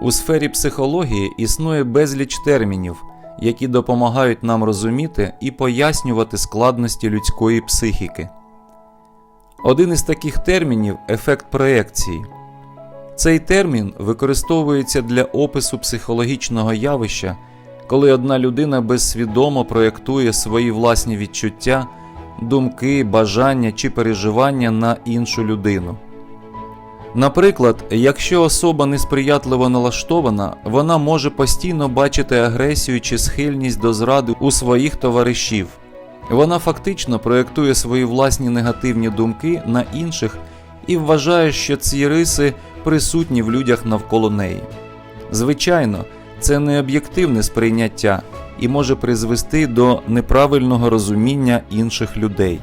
У сфері психології існує безліч термінів, які допомагають нам розуміти і пояснювати складності людської психіки. Один із таких термінів ефект проекції. Цей термін використовується для опису психологічного явища, коли одна людина безсвідомо проєктує свої власні відчуття, думки, бажання чи переживання на іншу людину. Наприклад, якщо особа несприятливо налаштована, вона може постійно бачити агресію чи схильність до зради у своїх товаришів. Вона фактично проєктує свої власні негативні думки на інших і вважає, що ці риси присутні в людях навколо неї. Звичайно, це не об'єктивне сприйняття і може призвести до неправильного розуміння інших людей.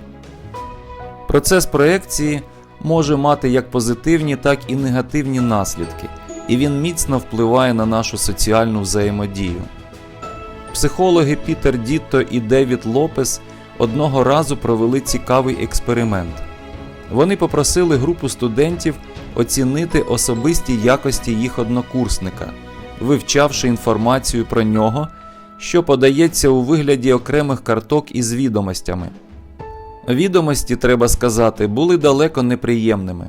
Процес проекції може мати як позитивні, так і негативні наслідки, і він міцно впливає на нашу соціальну взаємодію. Психологи Пітер Дітто і Девід Лопес одного разу провели цікавий експеримент. Вони попросили групу студентів оцінити особисті якості їх однокурсника, вивчавши інформацію про нього, що подається у вигляді окремих карток із відомостями. Відомості, треба сказати, були далеко неприємними.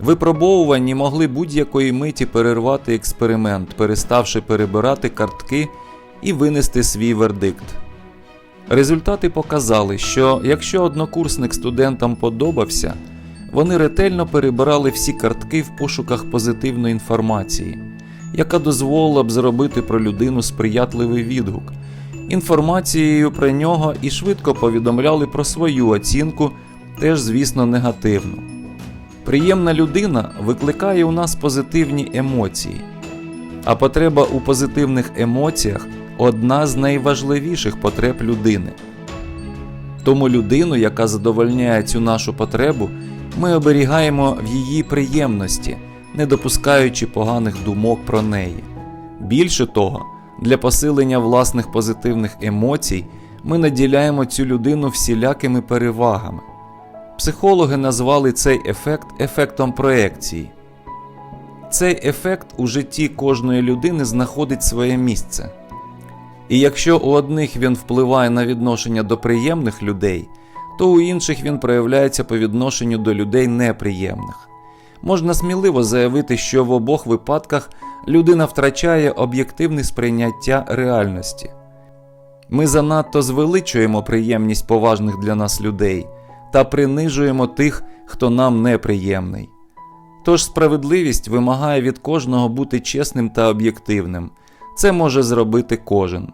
Випробовувані могли будь-якої миті перервати експеримент, переставши перебирати картки і винести свій вердикт. Результати показали, що якщо однокурсник студентам подобався, вони ретельно перебирали всі картки в пошуках позитивної інформації, яка дозволила б зробити про людину сприятливий відгук, інформацією про нього і швидко повідомляли про свою оцінку, теж, звісно, негативну. Приємна людина викликає у нас позитивні емоції, а потреба у позитивних емоціях одна з найважливіших потреб людини. Тому людину, яка задовольняє цю нашу потребу, ми оберігаємо в її приємності, не допускаючи поганих думок про неї. Більше того, для посилення власних позитивних емоцій ми наділяємо цю людину всілякими перевагами. Психологи назвали цей ефект ефектом проекції. Цей ефект у житті кожної людини знаходить своє місце. І якщо у одних він впливає на відношення до приємних людей, то у інших він проявляється по відношенню до людей неприємних. Можна сміливо заявити, що в обох випадках людина втрачає об'єктивне сприйняття реальності. Ми занадто звеличуємо приємність поважних для нас людей та принижуємо тих, хто нам неприємний. Тож справедливість вимагає від кожного бути чесним та об'єктивним. Це може зробити кожен.